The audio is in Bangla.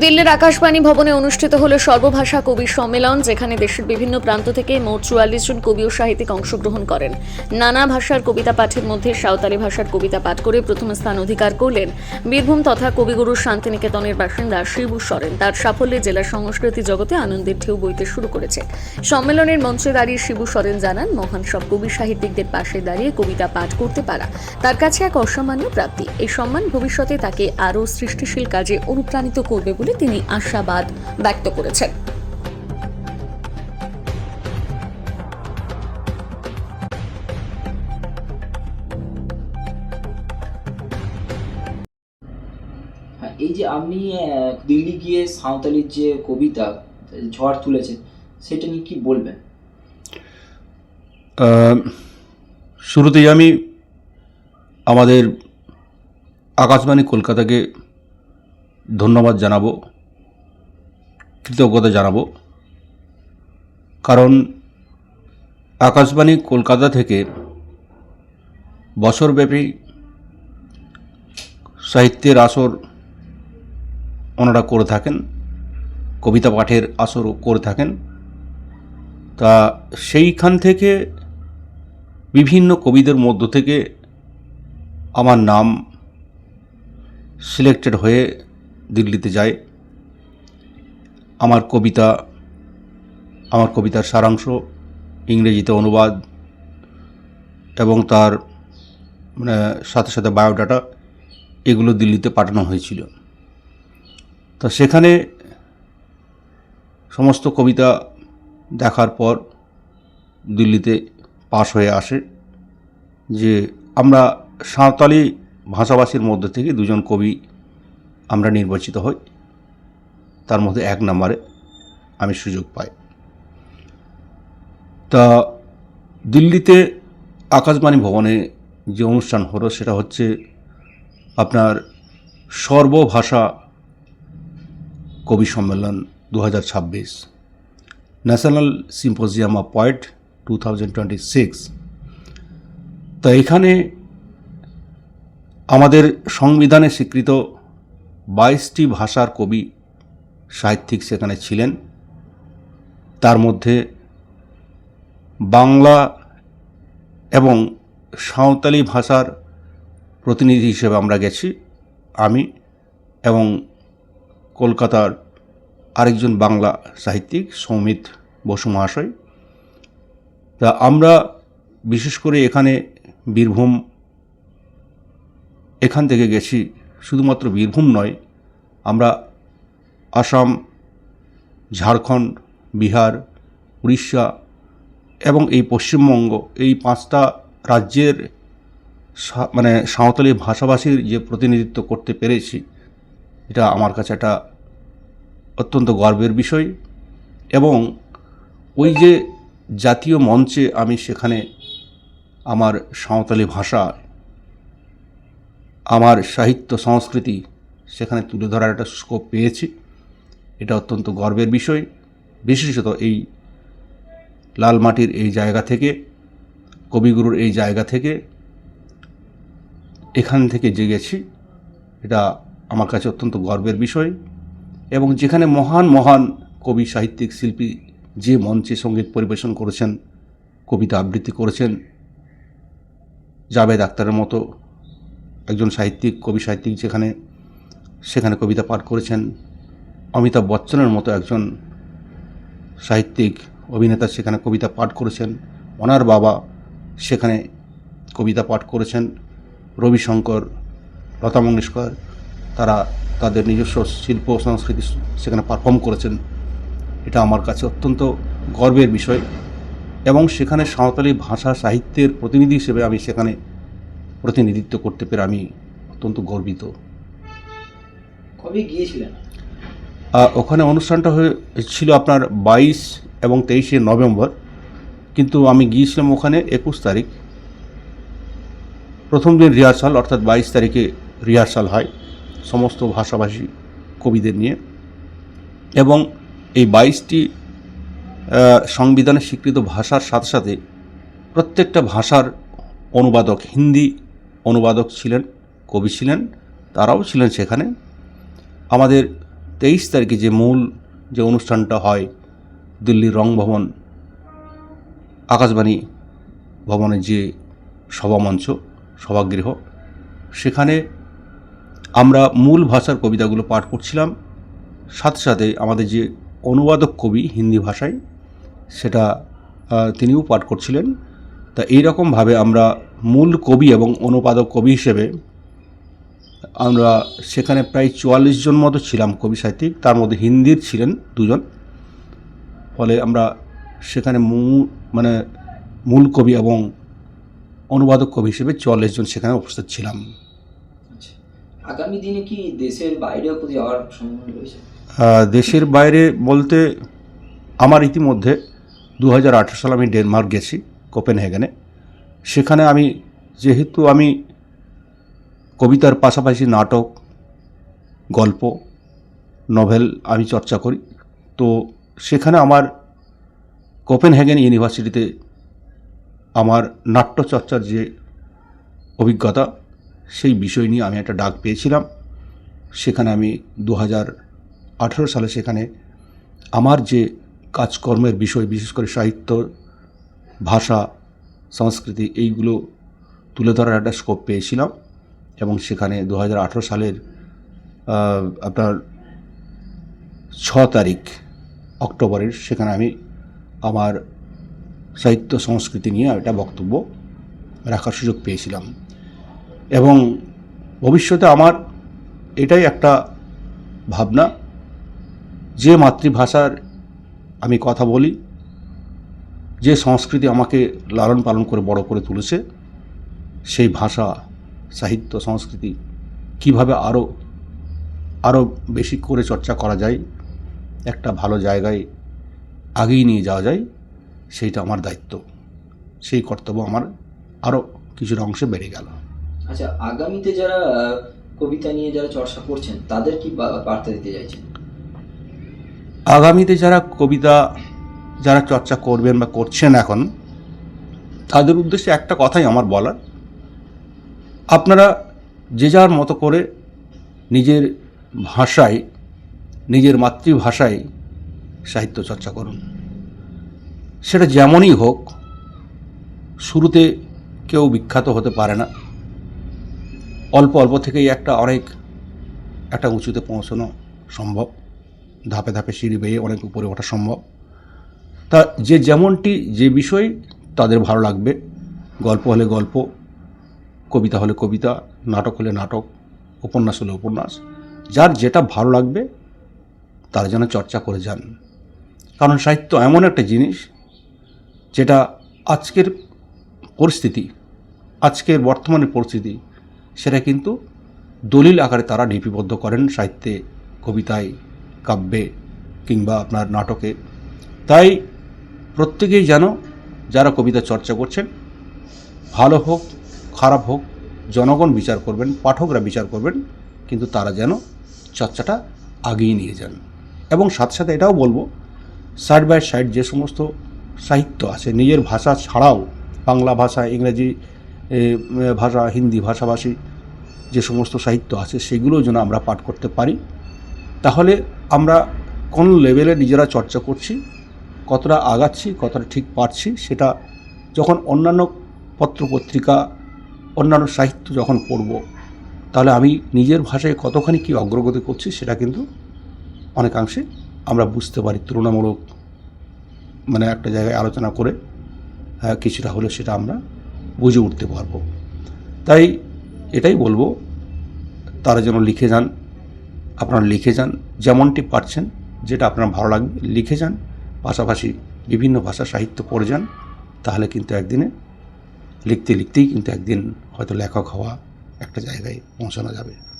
দিল্লির আকাশবাণী ভবনে অনুষ্ঠিত হলো সর্বভাষা কবি সম্মেলন, যেখানে দেশের বিভিন্ন প্রান্ত থেকে মোট চুয়াল্লিশ জন কবি ও সাহিত্যিক অংশগ্রহণ করেন। নানা ভাষার কবিতা পাঠের মধ্যে সাঁওতালি ভাষার কবিতা পাঠ করে প্রথম স্থান অধিকার করলেন বীরভূম তথা কবিগুরু শান্তিনিকেতনের বাসিন্দা শিবু সরেন। তার সাফল্যে জেলার সংস্কৃতি জগতে আনন্দের ঢেউ বইতে শুরু করেছে। সম্মেলনের মঞ্চে দাঁড়িয়ে শিবু সরেন জানান, মহান সব কবি সাহিত্যিকদের পাশে দাঁড়িয়ে কবিতা পাঠ করতে পারা। তার কাছে এক অসামান্য প্রাপ্তি। এই সম্মান ভবিষ্যতে তাকে আরও সৃষ্টিশীল কাজে অনুপ্রাণিত করবে বলে তিনি আশাবাদ ব্যক্ত করেছেন। হ্যাঁ এই যে আপনি আহ, দিল্লি গিয়ে সাঁওতালির যে কবিতা ঝড় তুলেছে সেটা নিয়ে কি বলবেন? আহ, শুরুতেই আমি আমাদের আকাশবাণী কলকাতাকে ধন্যবাদ জানাব, কৃতজ্ঞতা জানাব। কারণ আকাশবাণী কলকাতা থেকে বছরব্যাপী সাহিত্যের আসর ওনারা করে থাকেন, কবিতা পাঠের আসরও করে থাকেন। তা সেইখান থেকে বিভিন্ন কবিদের মধ্য থেকে আমার নাম সিলেক্টেড হয়ে দিল্লিতে যায়। আমার কবিতা, আমার কবিতার সারাংশ, ইংরেজিতে অনুবাদ এবং তার মানে সাথে সাথে বায়োডাটা, এগুলো দিল্লিতে পাঠানো হয়েছিল। তো সেখানে সমস্ত কবিতা দেখার পর দিল্লিতে পাশ হয়ে আসে যে আমরা সাঁওতালি ভাষাভাষীর মধ্যে থেকে দুজন কবি আমরা নির্বাচিত হই, তার মধ্যে এক নম্বরে আমি সুযোগ পাই। তা দিল্লিতে আকাশবাণী ভবনে যে অনুষ্ঠান হলো, সেটা হচ্ছে আপনার সর্বভাষা কবি সম্মেলন দু হাজার ছাব্বিশ, national symposium of poet two তো এখানে আমাদের সংবিধানে স্বীকৃত বাইশটি ভাষার কবি সাহিত্যিক সেখানে ছিলেন। তার মধ্যে বাংলা এবং সাঁওতালি ভাষার প্রতিনিধি হিসেবে আমরা গেছি, আমি এবং কলকাতার আরেকজন বাংলা সাহিত্যিক সৌমিত বসু মহাশয়। তা আমরা বিশেষ করে এখানে বীরভূম এখান থেকে গেছি শুধুমাত্র বীরভূম নয়, আমরা আসাম, ঝাড়খণ্ড, বিহার, উড়িষ্যা এবং এই পশ্চিমবঙ্গ, এই পাঁচটা রাজ্যের মানে সাঁওতালি ভাষাভাষীর যে প্রতিনিধিত্ব করতে পেরেছি, এটা আমার কাছে একটা অত্যন্ত গর্বের বিষয় এবং ওই যে জাতীয় মঞ্চে আমি সেখানে আমার সাঁওতালি ভাষা আমার সাহিত্য সংস্কৃতি সেখানে তুলে ধরার একটা স্কোপ পেয়েছি। এটা অত্যন্ত গর্বের বিষয়। বিশেষত এই লাল মাটির এই জায়গা থেকে, কবিগুরুর এই জায়গা থেকে এখান থেকে যে গেছি এটা আমার কাছে অত্যন্ত গর্বের বিষয়। এবং যেখানে মহান মহান কবি, সাহিত্যিক, শিল্পী যে মঞ্চে সংগীত পরিবেশন করেছেন, কবিতা আবৃত্তি করেছেন জাবেদ আক্তারের মতো একজন সাহিত্যিক, কবি সাহিত্যিক যেখানে, সেখানে কবিতা পাঠ করেছেন। অমিতাভ বচ্চনের মতো একজন সাহিত্যিক, অভিনেতা সেখানে কবিতা পাঠ করেছেন। ওনার বাবা সেখানে কবিতা পাঠ করেছেন। রবিশঙ্কর, লতা মঙ্গেশকর, তারা তাদের নিজস্ব শিল্প সংস্কৃতি সেখানে পারফর্ম করেছেন। এটা আমার কাছে অত্যন্ত গর্বের বিষয় এবং সেখানে সাঁওতালি ভাষা সাহিত্যের প্রতিনিধি হিসেবে আমি সেখানে প্রতিনিধিত্ব করতে পেরে আমি অত্যন্ত গর্বিত। কবে গিয়েছিলেন? ওখানে অনুষ্ঠানটা হয়েছিল আপনার বাইশ এবং তেইশে নভেম্বর কিন্তু আমি গিয়েছিলাম ওখানে একুশ তারিখ। প্রথম দিন রিহার্সাল অর্থাৎ বাইশ তারিখে রিহার্সাল হয় সমস্ত ভাষাভাষী কবিদের নিয়ে। এবং এই বাইশটি সংবিধানে স্বীকৃত ভাষার সাথে সাথে প্রত্যেকটা ভাষার অনুবাদক হিন্দি অনুবাদক ছিলেন, কবি ছিলেন, তারাও ছিলেন সেখানে। আমাদের তেইশ তারিখে যে মূল যে অনুষ্ঠানটা হয় দিল্লির রংভবন আকাশবাণী ভবনের যে সভামঞ্চ সভাগৃহ, সেখানে আমরা মূল ভাষার কবিতাগুলো পাঠ করছিলাম। সাথে সাথে আমাদের যে অনুবাদক কবি হিন্দি ভাষায়, সেটা তিনিও পাঠ করছিলেন। তা এইরকমভাবে আমরা মূল কবি এবং অনুবাদক কবি হিসেবে আমরা সেখানে প্রায় চুয়াল্লিশ জন মতো ছিলাম কবি সাহিত্যিক। তার মধ্যে হিন্দির ছিলেন দুজন। ফলে আমরা সেখানে মূল মানে মূল কবি এবং অনুবাদক কবি হিসেবে চুয়াল্লিশ জন সেখানে উপস্থিত ছিলাম। আচ্ছা আগামী দিনে কি দেশের বাইরেও যাওয়ার সম্ভাবনা রয়েছে? দেশের বাইরে বলতে আমার ইতিমধ্যে দু হাজার আঠেরো সালে আমি ডেনমার্ক গেছি কোপেন কোপেনহেগেনে। সেখানে আমি, যেহেতু আমি কবিতার পাশাপাশি নাটক, গল্প, নভেল আমি চর্চা করি, তো সেখানে আমার কোপেনহেগেন ইউনিভার্সিটিতে আমার নাট্যচর্চার যে অভিজ্ঞতা, সেই বিষয় নিয়ে আমি একটা ডাক পেয়েছিলাম। সেখানে আমি দু হাজার আঠেরো সালে সেখানে আমার যে কাজকর্মের বিষয়, বিশেষ করে সাহিত্য, ভাষা সংস্কৃতি এইগুলো তুলে ধরার একটা স্কোপ পেয়েছিলাম এবং সেখানে দু হাজার আঠেরো সালের আপনার ছ তারিখ অক্টোবরের সেখানে আমি আমার সাহিত্য সংস্কৃতি নিয়ে একটা বক্তব্য রাখার সুযোগ পেয়েছিলাম। এবং ভবিষ্যতে আমার এটাই একটা ভাবনা যে মাতৃভাষার আমি কথা বলি যে সংস্কৃতি আমাকে লালন পালন করে বড় করে তুলেছে সেই ভাষা সাহিত্য সংস্কৃতি কীভাবে আরও আরও বেশি করে চর্চা করা যায় একটা ভালো জায়গায় আগেই নিয়ে যাওয়া যায় সেইটা আমার দায়িত্ব। সেই কর্তব্য আমার আরও কিছুটা অংশে বেড়ে গেল। আচ্ছা আগামীতে যারা কবিতা নিয়ে যারা চর্চা করছেন তাদের কি বার্তা দিতে চাইছেন? আগামীতে যারা কবিতা যারা চর্চা করবেন বা করছেন এখন, তাদের উদ্দেশ্যে একটা কথাই আমার বলার। আপনারা যে যার মতো করে নিজের ভাষায়, নিজের মাতৃভাষায় সাহিত্য চর্চা করুন। সেটা যেমনই হোক, শুরুতে কেউ বিখ্যাত হতে পারে না। অল্প অল্প থেকেই একটা অনেক, একটা উঁচুতে পৌঁছানো সম্ভব। ধাপে ধাপে সিঁড়ি বেয়ে অনেক উপরে ওঠা সম্ভব। তা যে যেমনটি, যে বিষয়, তাদের ভালো লাগবে। গল্প হলে গল্প, কবিতা হলে কবিতা, নাটক হলে নাটক, উপন্যাস হলে উপন্যাস। যার যেটা ভালো লাগবে, তার যেন চর্চা করে যান। কারণ সাহিত্য এমন একটা জিনিস, যেটা আজকের পরিস্থিতি, আজকের বর্তমানের পরিস্থিতি, সেটা কিন্তু দলিল আকারে তারা লিপিবদ্ধ করেন সাহিত্যে, কবিতায়, কাব্যে কিংবা আপনার নাটকে। তাই প্রত্যেকেই যেন যারা কবিতা চর্চা করছেন, ভালো হোক, খারাপ হোক, জনগণ বিচার করবেন, পাঠকরা বিচার করবেন, কিন্তু তারা যেন চর্চাটা আগিয়ে নিয়ে যান। এবং সাথে সাথে এটাও বলব সাইড বাই সাইড যে সমস্ত সাহিত্য আছে, নিজের ভাষা ছাড়াও বাংলা ভাষা, ইংরেজি ভাষা, হিন্দি ভাষাভাষী যে সমস্ত সাহিত্য আছে সেগুলো যেন আমরা পাঠ করতে পারি। তাহলে আমরা কোন লেভেলে নিজেরা চর্চা করছি কতটা আগাচ্ছি কতটা ঠিক পারছি সেটা যখন অন্যান্য পত্রপত্রিকা অন্যান্য সাহিত্য যখন পড়ব তাহলে আমি নিজের ভাষায় কতখানি কী অগ্রগতি করছি সেটা কিন্তু অনেকাংশে আমরা বুঝতে পারি। তুলনামূলক মানে একটা জায়গায় আলোচনা করে হ্যাঁ, কিছুটা হলে সেটা আমরা বুঝে উঠতে পারব। তাই এটাই বলব তারা যেন লিখে যান আপনারা লিখে যান যেমনটি পারছেন যেটা আপনার ভালো লাগবে লিখে যান। পাশাপাশি বিভিন্ন ভাষা সাহিত্য পড়ে যান, তাহলে কিন্তু একদিনে লিখতে লিখতেই কিন্তু একদিন হয়তো লেখক হওয়া একটা জায়গায় পৌঁছানো যাবে।